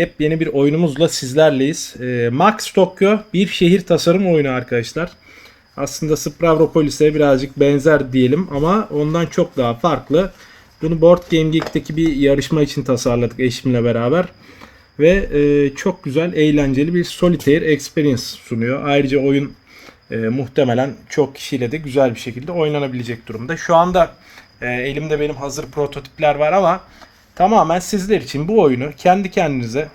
Hep yeni bir oyunumuzla sizlerleyiz. Ee, Max Tokyo bir şehir tasarım oyunu arkadaşlar. Aslında Spravropolis'e birazcık benzer diyelim ama ondan çok daha farklı. Bunu Board Game Geek'teki bir yarışma için tasarladık eşimle beraber. Ve e, çok güzel, eğlenceli bir solitaire experience sunuyor. Ayrıca oyun e, muhtemelen çok kişiyle de güzel bir şekilde oynanabilecek durumda. Şu anda e, elimde benim hazır prototipler var ama tamamen sizler için bu oyunu kendi kendinize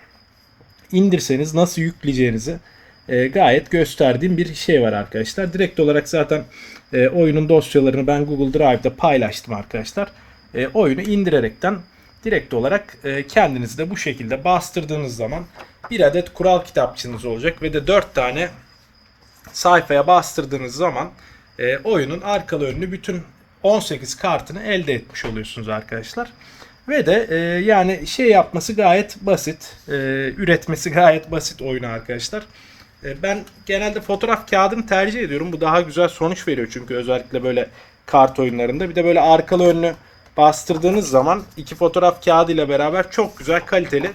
indirseniz nasıl yükleyeceğinizi e, gayet gösterdiğim bir şey var arkadaşlar. Direkt olarak zaten e, oyunun dosyalarını ben Google Drive'da paylaştım arkadaşlar. E, oyunu indirerekten direkt olarak e, kendiniz de bu şekilde bastırdığınız zaman bir adet kural kitapçınız olacak ve de 4 tane sayfaya bastırdığınız zaman e, oyunun arkalı önlü bütün 18 kartını elde etmiş oluyorsunuz arkadaşlar. Ve de e, yani şey yapması gayet basit. E, üretmesi gayet basit oyunu arkadaşlar. E, ben genelde fotoğraf kağıdını tercih ediyorum. Bu daha güzel sonuç veriyor çünkü özellikle böyle kart oyunlarında. Bir de böyle arkalı önlü bastırdığınız zaman iki fotoğraf kağıdı ile beraber çok güzel kaliteli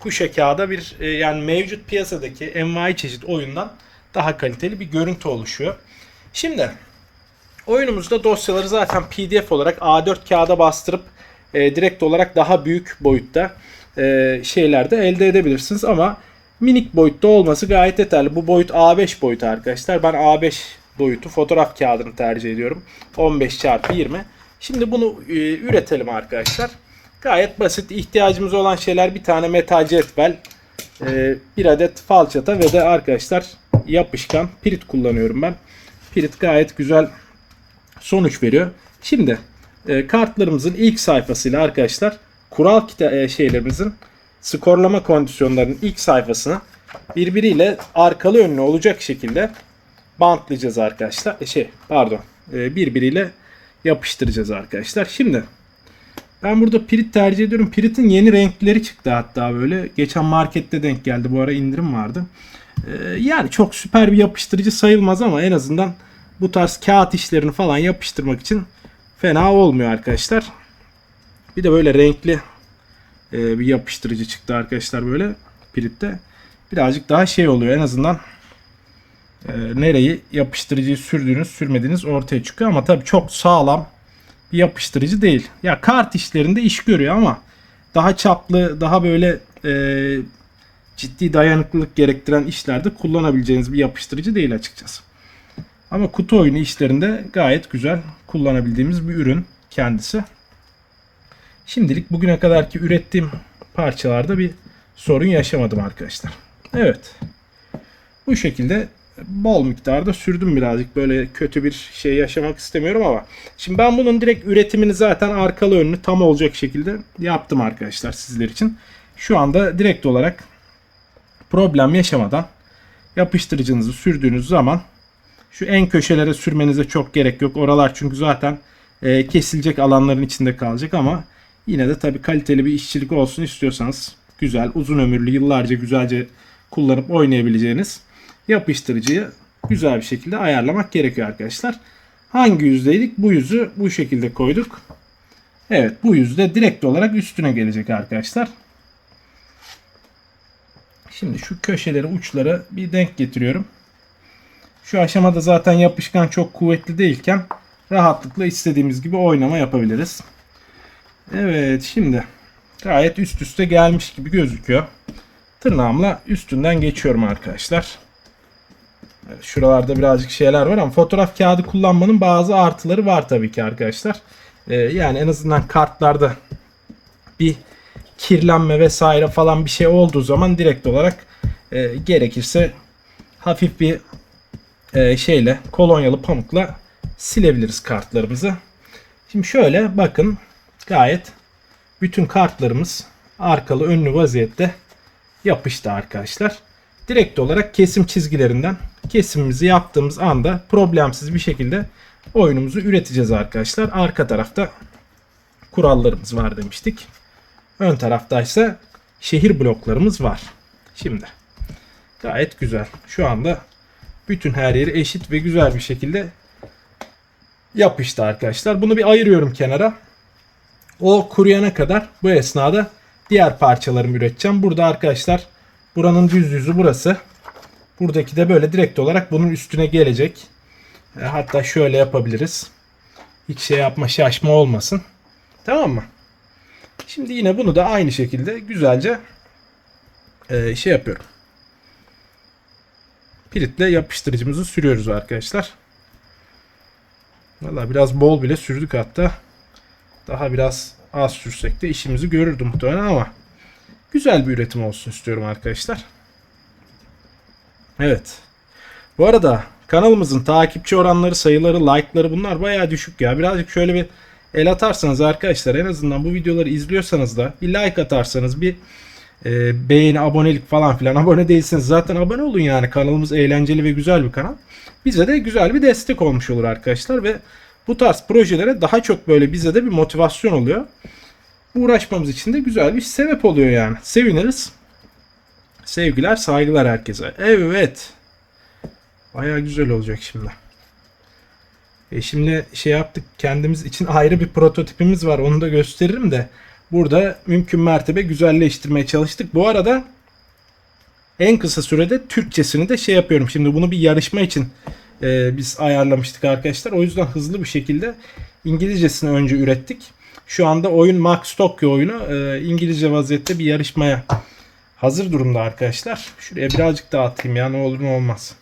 kuşe kağıda bir e, yani mevcut piyasadaki envai çeşit oyundan daha kaliteli bir görüntü oluşuyor. Şimdi oyunumuzda dosyaları zaten PDF olarak A4 kağıda bastırıp e, direkt olarak daha büyük boyutta e, şeylerde elde edebilirsiniz ama minik boyutta olması gayet yeterli. Bu boyut A5 boyutu arkadaşlar. Ben A5 boyutu fotoğraf kağıdını tercih ediyorum. 15 çarpı 20. Şimdi bunu e, üretelim arkadaşlar. Gayet basit. İhtiyacımız olan şeyler bir tane metal cetvel, e, bir adet falçata ve de arkadaşlar yapışkan pirit kullanıyorum ben. Pirit gayet güzel sonuç veriyor. Şimdi e, kartlarımızın ilk sayfasıyla arkadaşlar kural kita- e, şeylerimizin skorlama kondisyonlarının ilk sayfasını birbiriyle arkalı önlü olacak şekilde bantlayacağız arkadaşlar. E, şey pardon e, birbiriyle yapıştıracağız arkadaşlar. Şimdi ben burada Pirit tercih ediyorum. Pirit'in yeni renkleri çıktı hatta böyle. Geçen markette denk geldi. Bu ara indirim vardı. Ee, yani çok süper bir yapıştırıcı sayılmaz ama en azından bu tarz kağıt işlerini falan yapıştırmak için fena olmuyor arkadaşlar. Bir de böyle renkli e, bir yapıştırıcı çıktı arkadaşlar böyle Pirit'te. Birazcık daha şey oluyor en azından e, nereyi yapıştırıcıyı sürdüğünüz sürmediğiniz ortaya çıkıyor ama tabii çok sağlam bir yapıştırıcı değil. Ya kart işlerinde iş görüyor ama daha çaplı, daha böyle e, ciddi dayanıklılık gerektiren işlerde kullanabileceğiniz bir yapıştırıcı değil açıkçası. Ama kutu oyunu işlerinde gayet güzel kullanabildiğimiz bir ürün kendisi. Şimdilik bugüne kadarki ürettiğim parçalarda bir sorun yaşamadım arkadaşlar. Evet. Bu şekilde bol miktarda sürdüm birazcık. Böyle kötü bir şey yaşamak istemiyorum ama. Şimdi ben bunun direkt üretimini zaten arkalı önlü tam olacak şekilde yaptım arkadaşlar sizler için. Şu anda direkt olarak problem yaşamadan yapıştırıcınızı sürdüğünüz zaman şu en köşelere sürmenize çok gerek yok. Oralar çünkü zaten e, kesilecek alanların içinde kalacak ama yine de tabii kaliteli bir işçilik olsun istiyorsanız güzel, uzun ömürlü, yıllarca güzelce kullanıp oynayabileceğiniz yapıştırıcıyı güzel bir şekilde ayarlamak gerekiyor arkadaşlar. Hangi yüzdeydik? Bu yüzü bu şekilde koyduk. Evet bu yüzde direkt olarak üstüne gelecek arkadaşlar. Şimdi şu köşeleri uçları bir denk getiriyorum. Şu aşamada zaten yapışkan çok kuvvetli değilken rahatlıkla istediğimiz gibi oynama yapabiliriz. Evet şimdi gayet üst üste gelmiş gibi gözüküyor. Tırnağımla üstünden geçiyorum arkadaşlar. Şuralarda birazcık şeyler var ama fotoğraf kağıdı kullanmanın bazı artıları var tabii ki arkadaşlar. Ee, yani en azından kartlarda bir kirlenme vesaire falan bir şey olduğu zaman direkt olarak e, gerekirse hafif bir e, şeyle kolonyalı pamukla silebiliriz kartlarımızı. Şimdi şöyle bakın gayet bütün kartlarımız arkalı önlü vaziyette yapıştı arkadaşlar. Direkt olarak kesim çizgilerinden kesimimizi yaptığımız anda problemsiz bir şekilde oyunumuzu üreteceğiz arkadaşlar. Arka tarafta kurallarımız var demiştik. Ön tarafta ise şehir bloklarımız var. Şimdi gayet güzel. Şu anda bütün her yeri eşit ve güzel bir şekilde yapıştı arkadaşlar. Bunu bir ayırıyorum kenara. O kuruyana kadar bu esnada diğer parçalarımı üreteceğim. Burada arkadaşlar buranın düz yüzü burası. Buradaki de böyle direkt olarak bunun üstüne gelecek. E, hatta şöyle yapabiliriz. Hiç şey yapma şaşma olmasın. Tamam mı? Şimdi yine bunu da aynı şekilde güzelce e, şey yapıyorum. Piritle yapıştırıcımızı sürüyoruz arkadaşlar. Valla biraz bol bile sürdük hatta. Daha biraz az sürsek de işimizi görürdü muhtemelen ama güzel bir üretim olsun istiyorum arkadaşlar. Evet. Bu arada kanalımızın takipçi oranları, sayıları, like'ları bunlar bayağı düşük ya. Birazcık şöyle bir el atarsanız arkadaşlar en azından bu videoları izliyorsanız da bir like atarsanız bir e, beğeni, abonelik falan filan. Abone değilseniz zaten abone olun yani. Kanalımız eğlenceli ve güzel bir kanal. Bize de güzel bir destek olmuş olur arkadaşlar ve bu tarz projelere daha çok böyle bize de bir motivasyon oluyor. Uğraşmamız için de güzel bir sebep oluyor yani. Seviniriz. Sevgiler, saygılar herkese. Evet. Baya güzel olacak şimdi. E şimdi şey yaptık kendimiz için ayrı bir prototipimiz var. Onu da gösteririm de. Burada mümkün mertebe güzelleştirmeye çalıştık. Bu arada en kısa sürede Türkçesini de şey yapıyorum. Şimdi bunu bir yarışma için e, biz ayarlamıştık arkadaşlar. O yüzden hızlı bir şekilde İngilizcesini önce ürettik. Şu anda oyun Max Tokyo oyunu e, İngilizce vaziyette bir yarışmaya hazır durumda arkadaşlar. Şuraya birazcık daha atayım ya ne olur ne olmaz.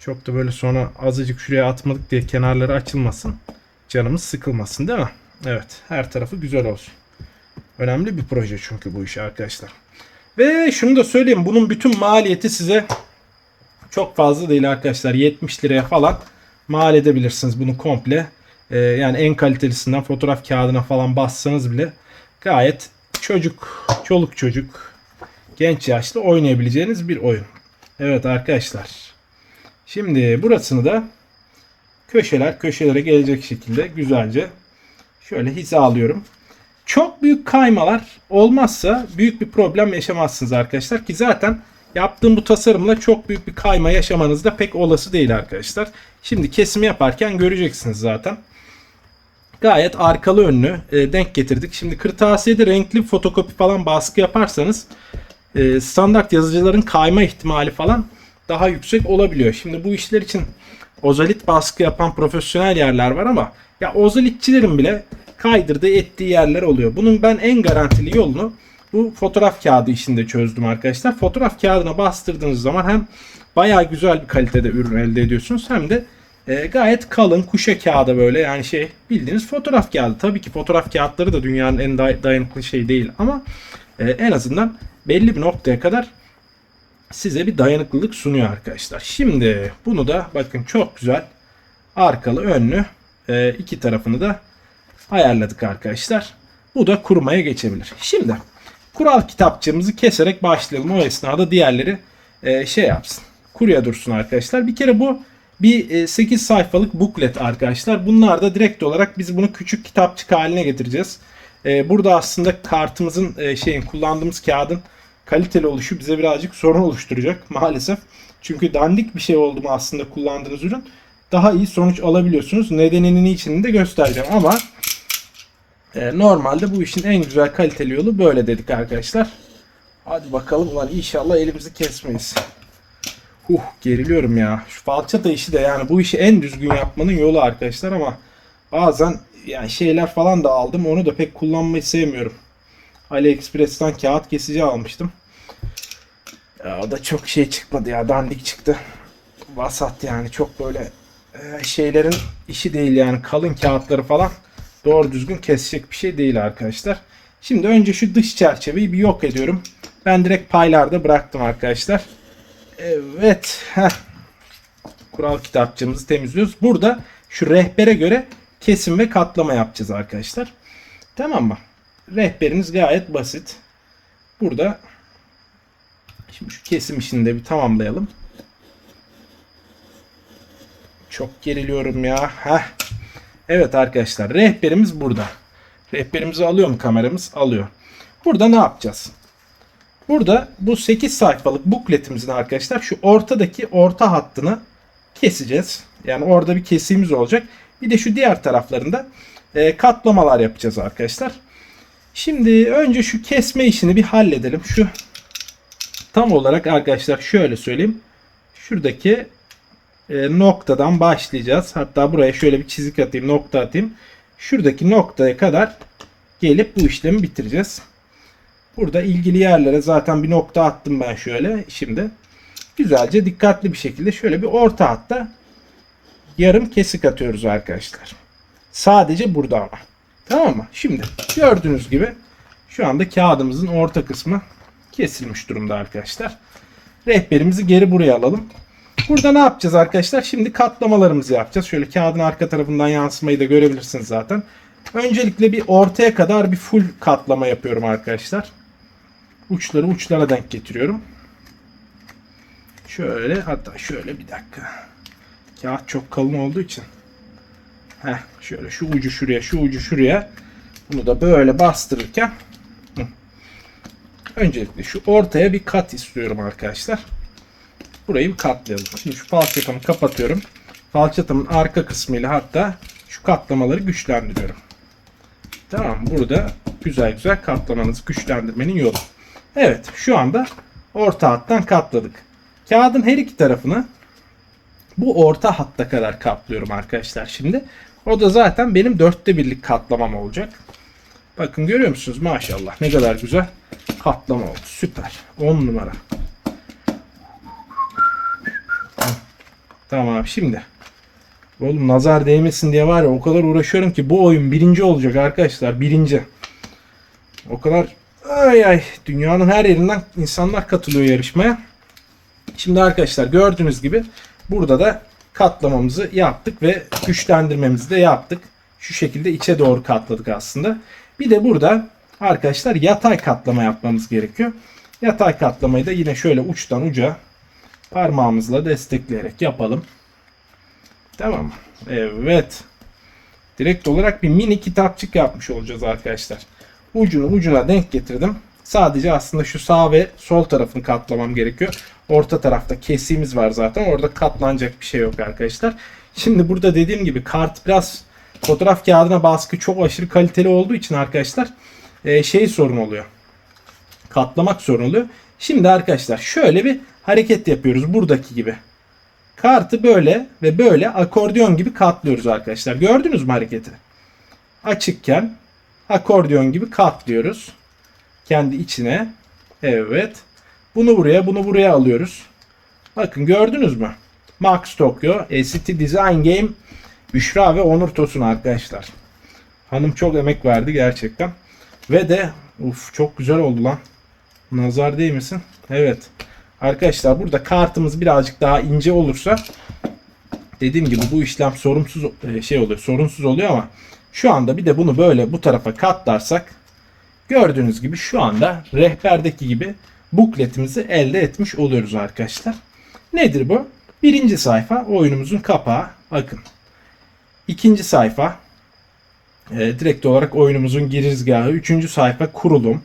Çok da böyle sonra azıcık şuraya atmadık diye kenarları açılmasın. Canımız sıkılmasın değil mi? Evet her tarafı güzel olsun. Önemli bir proje çünkü bu iş arkadaşlar. Ve şunu da söyleyeyim bunun bütün maliyeti size çok fazla değil arkadaşlar. 70 liraya falan mal edebilirsiniz bunu komple. Ee, yani en kalitelisinden fotoğraf kağıdına falan bassanız bile gayet çocuk, çoluk çocuk, genç yaşlı oynayabileceğiniz bir oyun. Evet arkadaşlar. Şimdi burasını da köşeler köşelere gelecek şekilde güzelce şöyle hizalıyorum. Çok büyük kaymalar olmazsa büyük bir problem yaşamazsınız arkadaşlar ki zaten yaptığım bu tasarımla çok büyük bir kayma yaşamanız da pek olası değil arkadaşlar. Şimdi kesimi yaparken göreceksiniz zaten. Gayet arkalı önlü e, denk getirdik. Şimdi kırtasiyede renkli fotokopi falan baskı yaparsanız e, standart yazıcıların kayma ihtimali falan daha yüksek olabiliyor. Şimdi bu işler için ozalit baskı yapan profesyonel yerler var ama ya ozalitçilerin bile kaydırdığı ettiği yerler oluyor. Bunun ben en garantili yolunu bu fotoğraf kağıdı işinde çözdüm arkadaşlar. Fotoğraf kağıdına bastırdığınız zaman hem bayağı güzel bir kalitede ürün elde ediyorsunuz hem de e, gayet kalın kuşa kağıda böyle yani şey bildiğiniz fotoğraf kağıdı. Tabii ki fotoğraf kağıtları da dünyanın en day- dayanıklı şey değil ama e, en azından belli bir noktaya kadar size bir dayanıklılık sunuyor arkadaşlar. Şimdi bunu da bakın çok güzel arkalı önlü e, iki tarafını da ayarladık arkadaşlar. Bu da kurumaya geçebilir. Şimdi kural kitapçığımızı keserek başlayalım. O esnada diğerleri e, şey yapsın. Kuruya dursun arkadaşlar. Bir kere bu bir e, 8 sayfalık buklet arkadaşlar. Bunlar da direkt olarak biz bunu küçük kitapçık haline getireceğiz. E, burada aslında kartımızın e, şeyin kullandığımız kağıdın kaliteli oluşu bize birazcık sorun oluşturacak maalesef. Çünkü dandik bir şey oldu mu aslında kullandığınız ürün daha iyi sonuç alabiliyorsunuz. Nedeninin içini de göstereceğim ama e, normalde bu işin en güzel kaliteli yolu böyle dedik arkadaşlar. Hadi bakalım ulan inşallah elimizi kesmeyiz. Uh geriliyorum ya. Şu falçata işi de yani bu işi en düzgün yapmanın yolu arkadaşlar ama bazen yani şeyler falan da aldım. Onu da pek kullanmayı sevmiyorum. AliExpress'ten kağıt kesici almıştım. Ya, o da çok şey çıkmadı ya. Dandik çıktı. Vasat yani çok böyle e, şeylerin işi değil yani. Kalın kağıtları falan doğru düzgün kesecek bir şey değil arkadaşlar. Şimdi önce şu dış çerçeveyi bir yok ediyorum. Ben direkt paylarda bıraktım arkadaşlar. Evet. Heh. Kural kitapçığımızı temizliyoruz. Burada şu rehbere göre kesim ve katlama yapacağız arkadaşlar. Tamam mı? Rehberiniz gayet basit. Burada şimdi şu kesim işini de bir tamamlayalım. Çok geriliyorum ya. Heh. Evet arkadaşlar rehberimiz burada. Rehberimizi alıyor mu kameramız? Alıyor. Burada ne yapacağız? Burada bu 8 sayfalık bukletimizin arkadaşlar şu ortadaki orta hattını keseceğiz. Yani orada bir kesiğimiz olacak. Bir de şu diğer taraflarında e, katlamalar yapacağız arkadaşlar. Şimdi önce şu kesme işini bir halledelim. Şu tam olarak arkadaşlar şöyle söyleyeyim. Şuradaki e, noktadan başlayacağız. Hatta buraya şöyle bir çizik atayım, nokta atayım. Şuradaki noktaya kadar gelip bu işlemi bitireceğiz. Burada ilgili yerlere zaten bir nokta attım ben şöyle şimdi. Güzelce dikkatli bir şekilde şöyle bir orta hatta yarım kesik atıyoruz arkadaşlar. Sadece burada ama. Tamam mı? Şimdi gördüğünüz gibi şu anda kağıdımızın orta kısmı kesilmiş durumda arkadaşlar. Rehberimizi geri buraya alalım. Burada ne yapacağız arkadaşlar? Şimdi katlamalarımızı yapacağız. Şöyle kağıdın arka tarafından yansımayı da görebilirsiniz zaten. Öncelikle bir ortaya kadar bir full katlama yapıyorum arkadaşlar. Uçları uçlara denk getiriyorum. Şöyle hatta şöyle bir dakika. Kağıt çok kalın olduğu için. Heh, şöyle şu ucu şuraya, şu ucu şuraya. Bunu da böyle bastırırken hı. öncelikle şu ortaya bir kat istiyorum arkadaşlar. Burayı katlayalım. Şimdi şu falçatamı kapatıyorum. Falçatamın arka kısmıyla hatta şu katlamaları güçlendiriyorum. Tamam burada güzel güzel katlamanızı güçlendirmenin yolu. Evet şu anda orta hattan katladık. Kağıdın her iki tarafını bu orta hatta kadar katlıyorum arkadaşlar şimdi. O da zaten benim dörtte birlik katlamam olacak. Bakın görüyor musunuz maşallah ne kadar güzel katlama oldu. Süper. 10 numara. Tamam abi şimdi. Oğlum nazar değmesin diye var ya o kadar uğraşıyorum ki bu oyun birinci olacak arkadaşlar. Birinci. O kadar ay ay dünyanın her yerinden insanlar katılıyor yarışmaya. Şimdi arkadaşlar gördüğünüz gibi burada da katlamamızı yaptık ve güçlendirmemizi de yaptık. Şu şekilde içe doğru katladık aslında. Bir de burada arkadaşlar yatay katlama yapmamız gerekiyor. Yatay katlamayı da yine şöyle uçtan uca parmağımızla destekleyerek yapalım. Tamam? Evet. Direkt olarak bir mini kitapçık yapmış olacağız arkadaşlar. Ucunu ucuna denk getirdim. Sadece aslında şu sağ ve sol tarafını katlamam gerekiyor. Orta tarafta kesiğimiz var zaten. Orada katlanacak bir şey yok arkadaşlar. Şimdi burada dediğim gibi kart biraz fotoğraf kağıdına baskı çok aşırı kaliteli olduğu için arkadaşlar e, şey sorun oluyor. Katlamak sorun oluyor. Şimdi arkadaşlar şöyle bir hareket yapıyoruz buradaki gibi. Kartı böyle ve böyle akordeon gibi katlıyoruz arkadaşlar. Gördünüz mü hareketi? Açıkken akordeon gibi katlıyoruz. Kendi içine. Evet. Bunu buraya, bunu buraya alıyoruz. Bakın gördünüz mü? Max Tokyo, ACT Design Game, Büşra ve Onur Tosun arkadaşlar. Hanım çok emek verdi gerçekten. Ve de uf çok güzel oldu lan. Nazar değil misin? Evet. Arkadaşlar burada kartımız birazcık daha ince olursa dediğim gibi bu işlem sorumsuz e, şey oluyor, sorunsuz oluyor ama şu anda bir de bunu böyle bu tarafa katlarsak gördüğünüz gibi şu anda rehberdeki gibi bukletimizi elde etmiş oluyoruz arkadaşlar. Nedir bu? Birinci sayfa oyunumuzun kapağı. Bakın. İkinci sayfa e, direkt olarak oyunumuzun girizgahı. Üçüncü sayfa kurulum.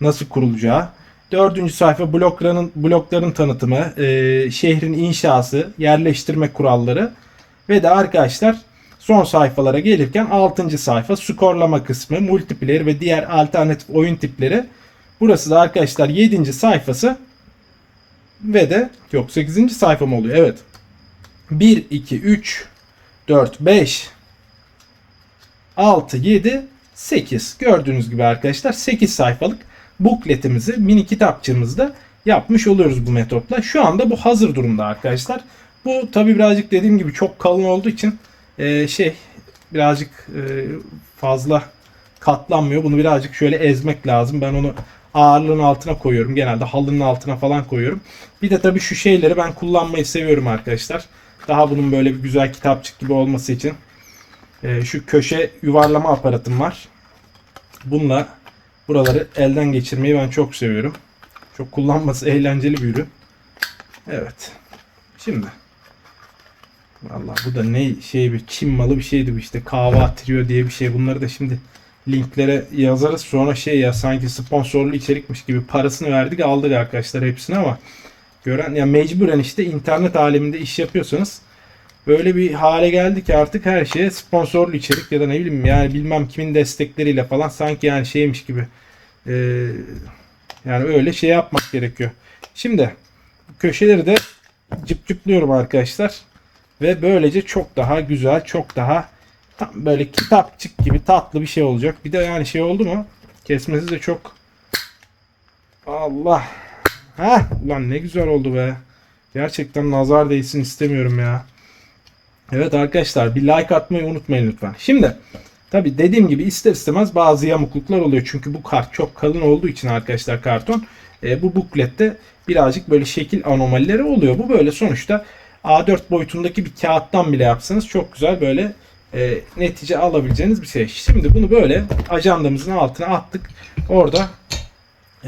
Nasıl kurulacağı. Dördüncü sayfa blokların, blokların tanıtımı, e, şehrin inşası, yerleştirme kuralları ve de arkadaşlar son sayfalara gelirken 6. sayfa skorlama kısmı, multiplayer ve diğer alternatif oyun tipleri. Burası da arkadaşlar 7. sayfası ve de yok 8. sayfa mı oluyor? Evet. 1, 2, 3, 4, 5, 6, 7, 8. Gördüğünüz gibi arkadaşlar 8 sayfalık bukletimizi mini kitapçığımızda yapmış oluyoruz bu metotla. Şu anda bu hazır durumda arkadaşlar. Bu tabi birazcık dediğim gibi çok kalın olduğu için e, şey birazcık e, fazla katlanmıyor. Bunu birazcık şöyle ezmek lazım. Ben onu ağırlığın altına koyuyorum. Genelde halının altına falan koyuyorum. Bir de tabii şu şeyleri ben kullanmayı seviyorum arkadaşlar. Daha bunun böyle bir güzel kitapçık gibi olması için e, şu köşe yuvarlama aparatım var. Bununla buraları elden geçirmeyi ben çok seviyorum. Çok kullanması eğlenceli bir ürün. Evet. Şimdi Vallahi bu da ne şey bir Çin malı bir şeydi bu işte kahve atıyor diye bir şey. Bunları da şimdi linklere yazarız. Sonra şey ya sanki sponsorlu içerikmiş gibi parasını verdik aldık arkadaşlar hepsini ama gören ya mecburen işte internet aleminde iş yapıyorsanız böyle bir hale geldi ki artık her şeye sponsorlu içerik ya da ne bileyim yani bilmem kimin destekleriyle falan sanki yani şeymiş gibi e, yani öyle şey yapmak gerekiyor. Şimdi köşeleri de cıp cıplıyorum arkadaşlar. Ve böylece çok daha güzel, çok daha tam böyle kitapçık gibi tatlı bir şey olacak. Bir de yani şey oldu mu? Kesmesi de çok Allah. Ha, ulan ne güzel oldu be. Gerçekten nazar değsin istemiyorum ya. Evet arkadaşlar bir like atmayı unutmayın lütfen. Şimdi tabi dediğim gibi ister istemez bazı yamukluklar oluyor. Çünkü bu kart çok kalın olduğu için arkadaşlar karton. E, bu buklette birazcık böyle şekil anomalileri oluyor. Bu böyle sonuçta A4 boyutundaki bir kağıttan bile yapsanız çok güzel böyle e, netice alabileceğiniz bir şey. Şimdi bunu böyle ajandamızın altına attık. Orada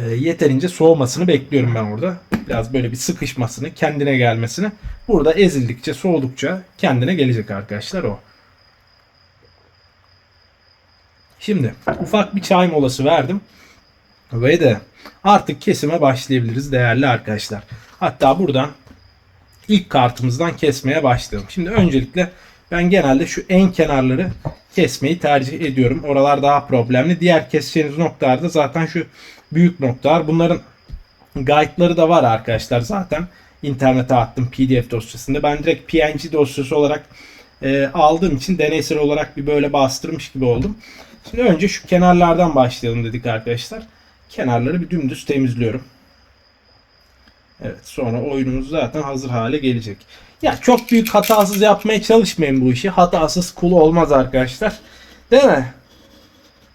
yeterince soğumasını bekliyorum ben orada. Biraz böyle bir sıkışmasını, kendine gelmesini. Burada ezildikçe, soğudukça kendine gelecek arkadaşlar o. Şimdi ufak bir çay molası verdim. Ve de artık kesime başlayabiliriz değerli arkadaşlar. Hatta buradan ilk kartımızdan kesmeye başlayalım. Şimdi öncelikle ben genelde şu en kenarları kesmeyi tercih ediyorum. Oralar daha problemli. Diğer keseceğiniz noktalarda zaten şu büyük noktalar. Bunların guide'ları da var arkadaşlar zaten. İnternete attım PDF dosyasında. Ben direkt PNG dosyası olarak e, aldığım için deneysel olarak bir böyle bastırmış gibi oldum. Şimdi önce şu kenarlardan başlayalım dedik arkadaşlar. Kenarları bir dümdüz temizliyorum. Evet sonra oyunumuz zaten hazır hale gelecek. Ya çok büyük hatasız yapmaya çalışmayın bu işi. Hatasız kul olmaz arkadaşlar. Değil mi?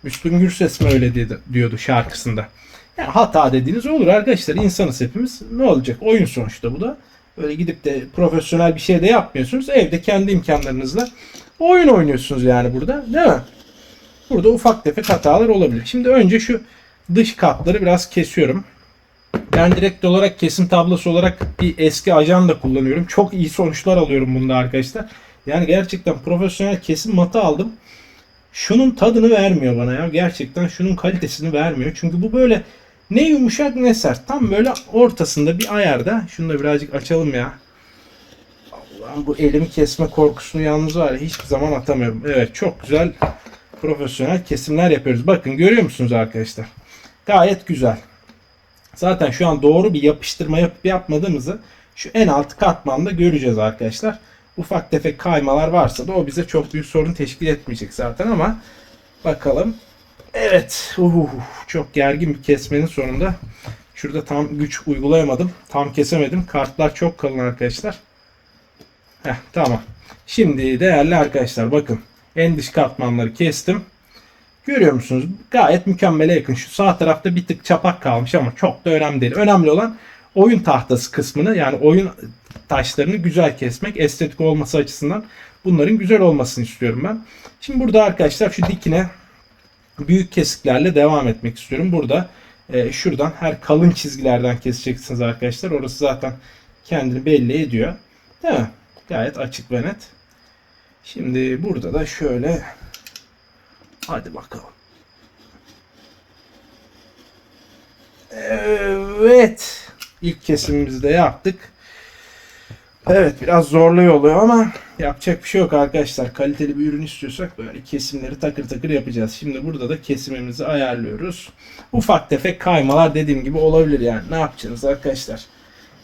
Müslüm Gürses mi öyle dedi, diyordu şarkısında. Yani hata dediğiniz olur arkadaşlar. İnsanız hepimiz. Ne olacak? Oyun sonuçta bu da. Böyle gidip de profesyonel bir şey de yapmıyorsunuz. Evde kendi imkanlarınızla oyun oynuyorsunuz yani burada. Değil mi? Burada ufak tefek hatalar olabilir. Şimdi önce şu dış katları biraz kesiyorum. Ben direkt olarak kesim tablosu olarak bir eski ajanda kullanıyorum. Çok iyi sonuçlar alıyorum bunda arkadaşlar. Yani gerçekten profesyonel kesim matı aldım. Şunun tadını vermiyor bana ya. Gerçekten şunun kalitesini vermiyor. Çünkü bu böyle ne yumuşak ne sert. Tam böyle ortasında bir ayarda. Şunu da birazcık açalım ya. Allah'ım bu elimi kesme korkusunu yalnız var ya hiçbir zaman atamıyorum. Evet çok güzel profesyonel kesimler yapıyoruz. Bakın görüyor musunuz arkadaşlar? Gayet güzel. Zaten şu an doğru bir yapıştırma yapıp yapmadığımızı şu en alt katmanda göreceğiz arkadaşlar. Ufak tefek kaymalar varsa da o bize çok büyük sorun teşkil etmeyecek zaten ama bakalım. Evet. Uh, çok gergin bir kesmenin sonunda. Şurada tam güç uygulayamadım. Tam kesemedim. Kartlar çok kalın arkadaşlar. Heh, tamam. Şimdi değerli arkadaşlar bakın. En dış katmanları kestim. Görüyor musunuz? Gayet mükemmele yakın. Şu sağ tarafta bir tık çapak kalmış ama çok da önemli değil. Önemli olan oyun tahtası kısmını yani oyun taşlarını güzel kesmek. Estetik olması açısından bunların güzel olmasını istiyorum ben. Şimdi burada arkadaşlar şu dikine büyük kesiklerle devam etmek istiyorum. Burada e, şuradan her kalın çizgilerden keseceksiniz arkadaşlar. Orası zaten kendini belli ediyor. Değil mi? Gayet açık ve net. Şimdi burada da şöyle hadi bakalım. Evet. İlk kesimimizi de yaptık. Evet biraz zorlu oluyor ama yapacak bir şey yok arkadaşlar. Kaliteli bir ürün istiyorsak böyle kesimleri takır takır yapacağız. Şimdi burada da kesimimizi ayarlıyoruz. Ufak tefek kaymalar dediğim gibi olabilir yani. Ne yapacaksınız arkadaşlar?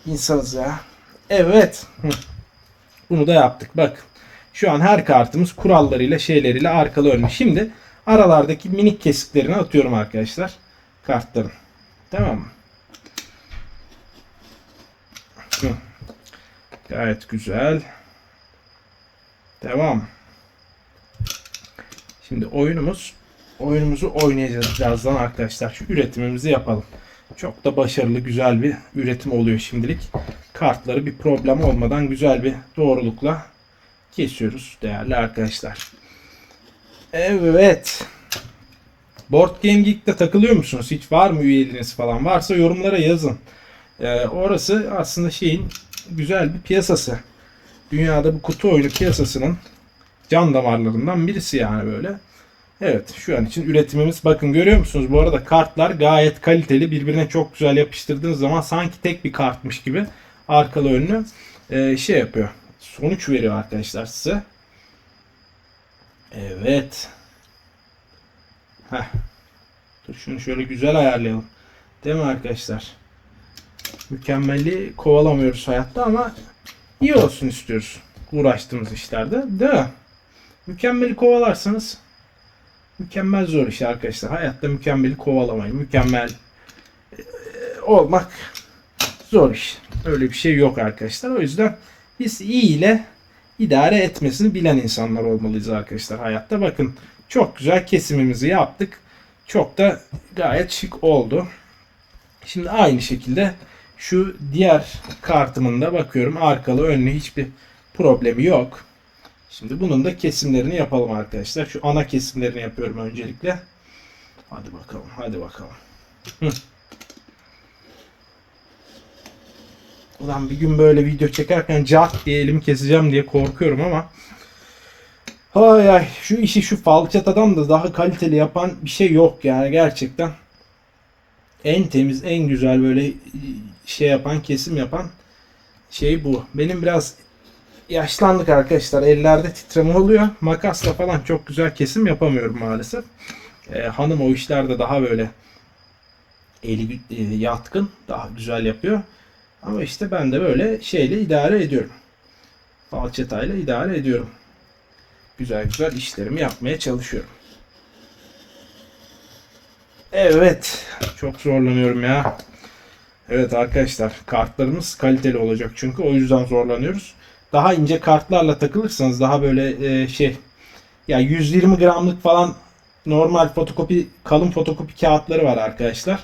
İnsanız ya. Evet. Bunu da yaptık. Bak. Şu an her kartımız kurallarıyla şeyleriyle arkalı önlü. Şimdi aralardaki minik kesiklerini atıyorum arkadaşlar. Kartların. Tamam mı? Gayet güzel. Devam. Şimdi oyunumuz oyunumuzu oynayacağız birazdan arkadaşlar. Şu üretimimizi yapalım. Çok da başarılı güzel bir üretim oluyor şimdilik. Kartları bir problem olmadan güzel bir doğrulukla kesiyoruz değerli arkadaşlar. Evet. Board Game Geek'te takılıyor musunuz? Hiç var mı üyeliğiniz falan? Varsa yorumlara yazın. Ee, orası aslında şeyin güzel bir piyasası. Dünyada bu kutu oyunu piyasasının can damarlarından birisi yani böyle. Evet şu an için üretimimiz bakın görüyor musunuz? Bu arada kartlar gayet kaliteli. Birbirine çok güzel yapıştırdığınız zaman sanki tek bir kartmış gibi arkalı önlü e, şey yapıyor. sonuç veriyor arkadaşlar size. Evet. Heh. Dur şunu şöyle güzel ayarlayalım. Değil mi arkadaşlar? Mükemmeli kovalamıyoruz hayatta ama iyi olsun istiyoruz. Uğraştığımız işlerde. Değil mi? Mükemmeli kovalarsanız mükemmel zor iş arkadaşlar. Hayatta mükemmeli kovalamayın. Mükemmel e, olmak zor iş. Öyle bir şey yok arkadaşlar. O yüzden biz iyi ile idare etmesini bilen insanlar olmalıyız arkadaşlar hayatta. Bakın çok güzel kesimimizi yaptık. Çok da gayet şık oldu. Şimdi aynı şekilde şu diğer kartımın da bakıyorum arkalı önlü hiçbir problemi yok. Şimdi bunun da kesimlerini yapalım arkadaşlar. Şu ana kesimlerini yapıyorum öncelikle. Hadi bakalım, hadi bakalım. Ulan bir gün böyle video çekerken cak diye elimi keseceğim diye korkuyorum ama Ay ay şu işi şu falçatadan da daha kaliteli yapan bir şey yok yani gerçekten. En temiz, en güzel böyle şey yapan, kesim yapan şey bu. Benim biraz yaşlandık arkadaşlar. Ellerde titreme oluyor. Makasla falan çok güzel kesim yapamıyorum maalesef. Ee, hanım o işlerde daha böyle eli e, yatkın, daha güzel yapıyor. Ama işte ben de böyle şeyle idare ediyorum. Falçatayla idare ediyorum. Güzel güzel işlerimi yapmaya çalışıyorum. Evet. Çok zorlanıyorum ya. Evet arkadaşlar kartlarımız kaliteli olacak çünkü o yüzden zorlanıyoruz. Daha ince kartlarla takılırsanız daha böyle e, şey ya 120 gramlık falan normal fotokopi kalın fotokopi kağıtları var arkadaşlar.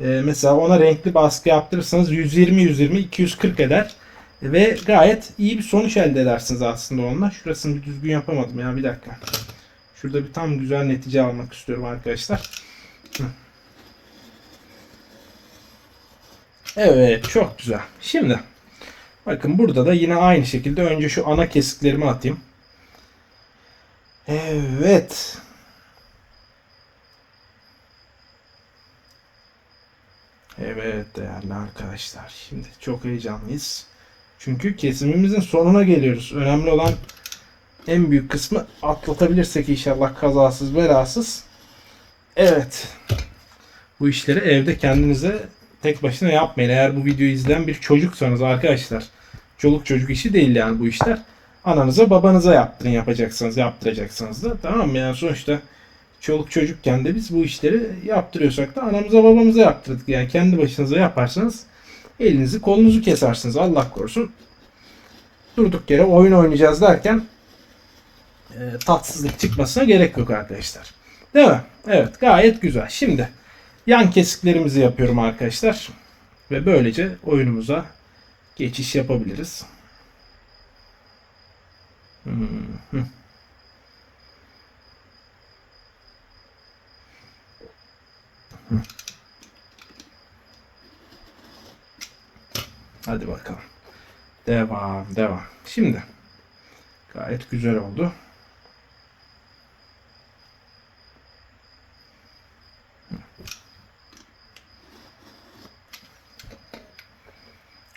E, mesela ona renkli baskı yaptırırsanız 120 120 240 eder ve gayet iyi bir sonuç elde edersiniz aslında onunla. Şurasını bir düzgün yapamadım ya bir dakika. Şurada bir tam güzel netice almak istiyorum arkadaşlar. Evet çok güzel. Şimdi bakın burada da yine aynı şekilde önce şu ana kesiklerimi atayım. Evet. Evet değerli arkadaşlar. Şimdi çok heyecanlıyız. Çünkü kesimimizin sonuna geliyoruz. Önemli olan en büyük kısmı atlatabilirsek inşallah kazasız belasız. Evet. Bu işleri evde kendinize tek başına yapmayın. Eğer bu videoyu izleyen bir çocuksanız arkadaşlar. Çoluk çocuk işi değil yani bu işler. Ananıza babanıza yaptırın yapacaksınız yaptıracaksınız da. Tamam mı? Yani sonuçta çoluk çocukken de biz bu işleri yaptırıyorsak da anamıza babamıza yaptırdık. Yani kendi başınıza yaparsanız elinizi kolunuzu kesersiniz. Allah korusun. Durduk yere oyun oynayacağız derken e, tatsızlık çıkmasına gerek yok arkadaşlar. Değil mi? Evet gayet güzel. Şimdi yan kesiklerimizi yapıyorum arkadaşlar. Ve böylece oyunumuza geçiş yapabiliriz. Hadi bakalım. Devam, devam. Şimdi gayet güzel oldu.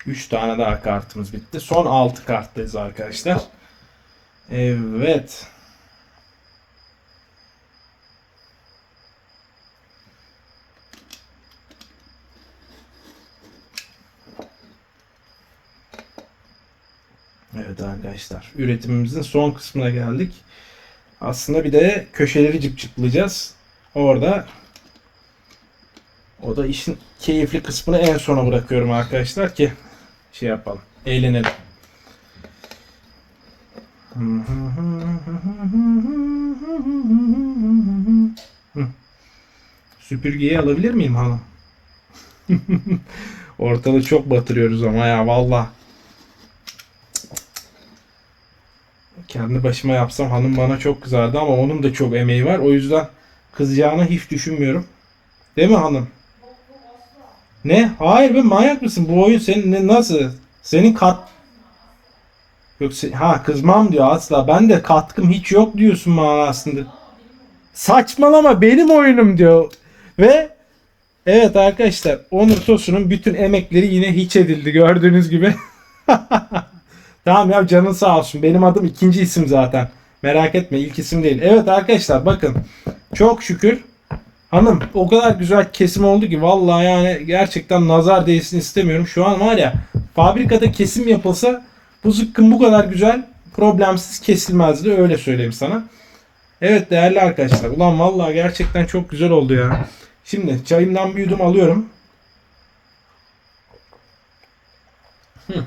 Üç tane daha kartımız bitti. Son altı karttayız arkadaşlar. Evet. Evet arkadaşlar. Üretimimizin son kısmına geldik. Aslında bir de köşeleri cıpcıklayacağız. Orada o da işin keyifli kısmını en sona bırakıyorum arkadaşlar ki şey yapalım. Eğlenelim. Süpürgeyi alabilir miyim hanım? Ortalığı çok batırıyoruz ama ya valla. Kendi başıma yapsam hanım bana çok kızardı ama onun da çok emeği var. O yüzden kızacağını hiç düşünmüyorum. Değil mi hanım? Ne? Hayır be manyak mısın? Bu oyun senin ne, nasıl? Senin kat... Yok se- ha kızmam diyor asla. Ben de katkım hiç yok diyorsun manasında. Saçmalama benim oyunum diyor. Ve evet arkadaşlar Onur Tosun'un bütün emekleri yine hiç edildi gördüğünüz gibi. Tamam ya canın sağ olsun. Benim adım ikinci isim zaten. Merak etme ilk isim değil. Evet arkadaşlar bakın. Çok şükür hanım o kadar güzel kesim oldu ki vallahi yani gerçekten nazar değsin istemiyorum. Şu an var ya fabrikada kesim yapılsa bu zıkkım bu kadar güzel problemsiz kesilmezdi öyle söyleyeyim sana. Evet değerli arkadaşlar. Ulan vallahi gerçekten çok güzel oldu ya. Şimdi çayımdan bir yudum alıyorum. Hı.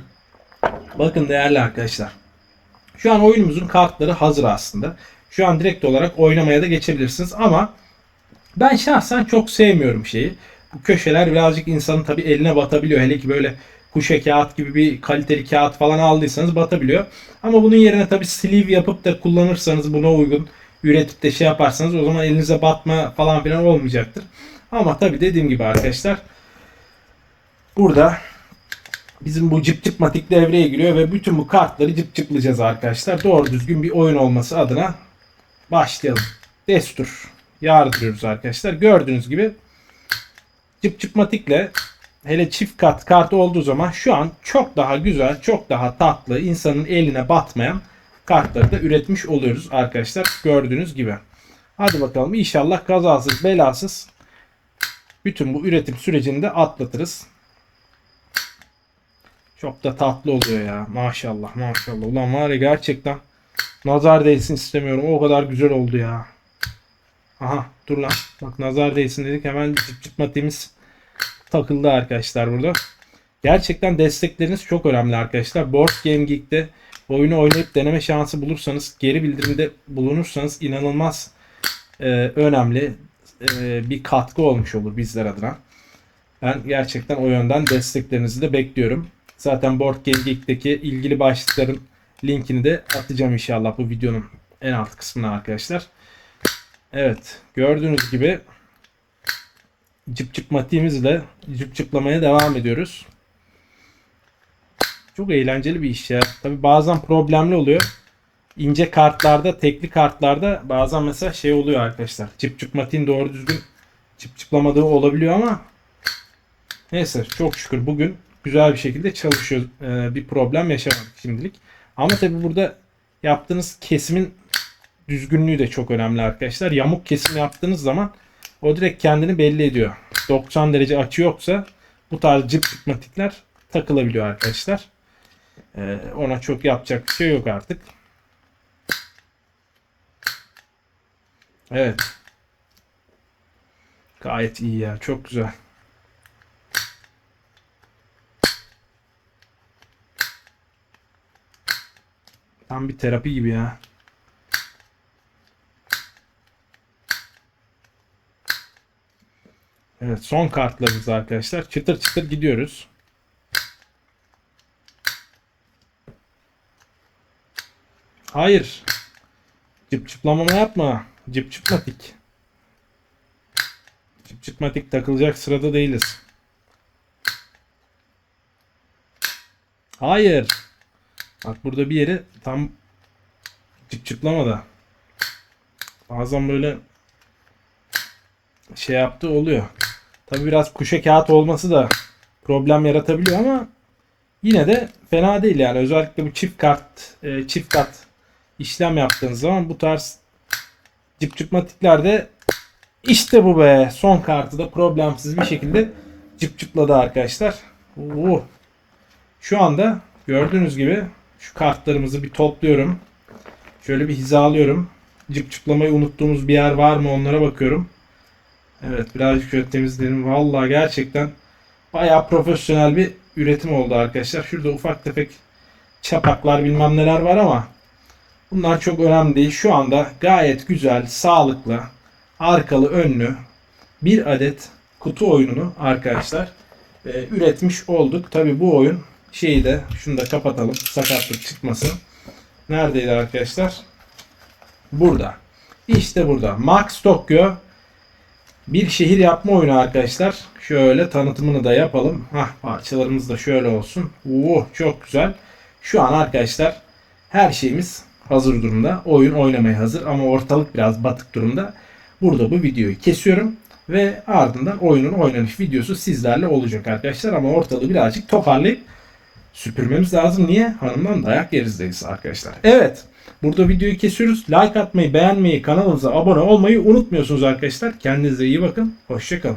Bakın değerli arkadaşlar. Şu an oyunumuzun kartları hazır aslında. Şu an direkt olarak oynamaya da geçebilirsiniz ama ben şahsen çok sevmiyorum şeyi. Bu köşeler birazcık insanın tabi eline batabiliyor. Hele ki böyle kuşe kağıt gibi bir kaliteli kağıt falan aldıysanız batabiliyor. Ama bunun yerine tabi sleeve yapıp da kullanırsanız buna uygun üretip de şey yaparsanız o zaman elinize batma falan filan olmayacaktır. Ama tabi dediğim gibi arkadaşlar burada bizim bu cıp cıp matik devreye giriyor ve bütün bu kartları cıp cıplayacağız arkadaşlar. Doğru düzgün bir oyun olması adına başlayalım. Destur yardırıyoruz arkadaşlar. Gördüğünüz gibi cıp cıp matikle hele çift kat kart olduğu zaman şu an çok daha güzel, çok daha tatlı, insanın eline batmayan kartları da üretmiş oluyoruz arkadaşlar. Gördüğünüz gibi. Hadi bakalım inşallah kazasız belasız bütün bu üretim sürecini de atlatırız. Çok da tatlı oluyor ya. Maşallah maşallah. Ulan var ya gerçekten nazar değsin istemiyorum. O kadar güzel oldu ya. Aha dur lan. Bak nazar değsin dedik hemen cıp cıp matiğimiz takıldı arkadaşlar burada. Gerçekten destekleriniz çok önemli arkadaşlar. Board Game Geek'te oyunu oynayıp deneme şansı bulursanız, geri bildirimde bulunursanız inanılmaz e, önemli e, bir katkı olmuş olur bizler adına. Ben gerçekten o yönden desteklerinizi de bekliyorum. Zaten Board Game Geek'teki ilgili başlıkların linkini de atacağım inşallah bu videonun en alt kısmına arkadaşlar. Evet gördüğünüz gibi cıp cıp matiğimizle cıp cıplamaya devam ediyoruz. Çok eğlenceli bir iş ya. Tabi bazen problemli oluyor. İnce kartlarda, tekli kartlarda bazen mesela şey oluyor arkadaşlar. Cıp cıp matiğin doğru düzgün cıp cıplamadığı olabiliyor ama neyse çok şükür bugün güzel bir şekilde çalışıyor. Ee, bir problem yaşamadık şimdilik. Ama tabi burada yaptığınız kesimin düzgünlüğü de çok önemli arkadaşlar. Yamuk kesim yaptığınız zaman o direkt kendini belli ediyor. 90 derece açı yoksa bu tarz cıp cıpmatikler takılabiliyor arkadaşlar. Ee, ona çok yapacak bir şey yok artık. Evet. Gayet iyi ya. Çok güzel. Tam bir terapi gibi ya. Evet son kartlarımız arkadaşlar. Çıtır çıtır gidiyoruz. Hayır. Cıp çıplamama yapma. Cıp çıpmatik. Cıp çıpmatik takılacak sırada değiliz. Hayır. Bak burada bir yeri tam cıp çıplama da. Bazen böyle şey yaptı oluyor. Tabi biraz kuşa kağıt olması da problem yaratabiliyor ama yine de fena değil yani. Özellikle bu çift kart, e, çift kat işlem yaptığınız zaman bu tarz cıp cıpmatiklerde işte bu be. Son kartı da problemsiz bir şekilde cıp cıpladı arkadaşlar. Oo. Şu anda gördüğünüz gibi şu kartlarımızı bir topluyorum. Şöyle bir hizalıyorum. Cıp cıplamayı unuttuğumuz bir yer var mı onlara bakıyorum. Evet birazcık şöyle temizledim. Vallahi gerçekten bayağı profesyonel bir üretim oldu arkadaşlar. Şurada ufak tefek çapaklar bilmem neler var ama bunlar çok önemli değil. Şu anda gayet güzel, sağlıklı, arkalı önlü bir adet kutu oyununu arkadaşlar e, üretmiş olduk. Tabi bu oyun şeyi de şunu da kapatalım sakatlık çıkmasın. Neredeydi arkadaşlar? Burada. İşte burada. Max Tokyo bir şehir yapma oyunu arkadaşlar. Şöyle tanıtımını da yapalım. Hah parçalarımız da şöyle olsun. Oo çok güzel. Şu an arkadaşlar her şeyimiz hazır durumda. Oyun oynamaya hazır ama ortalık biraz batık durumda. Burada bu videoyu kesiyorum ve ardından oyunun oynanış videosu sizlerle olacak arkadaşlar ama ortalığı birazcık toparlayıp Süpürmemiz lazım. Niye? Hanımdan dayak yeriz arkadaşlar. Evet. Burada videoyu kesiyoruz. Like atmayı, beğenmeyi, kanalımıza abone olmayı unutmuyorsunuz arkadaşlar. Kendinize iyi bakın. Hoşçakalın.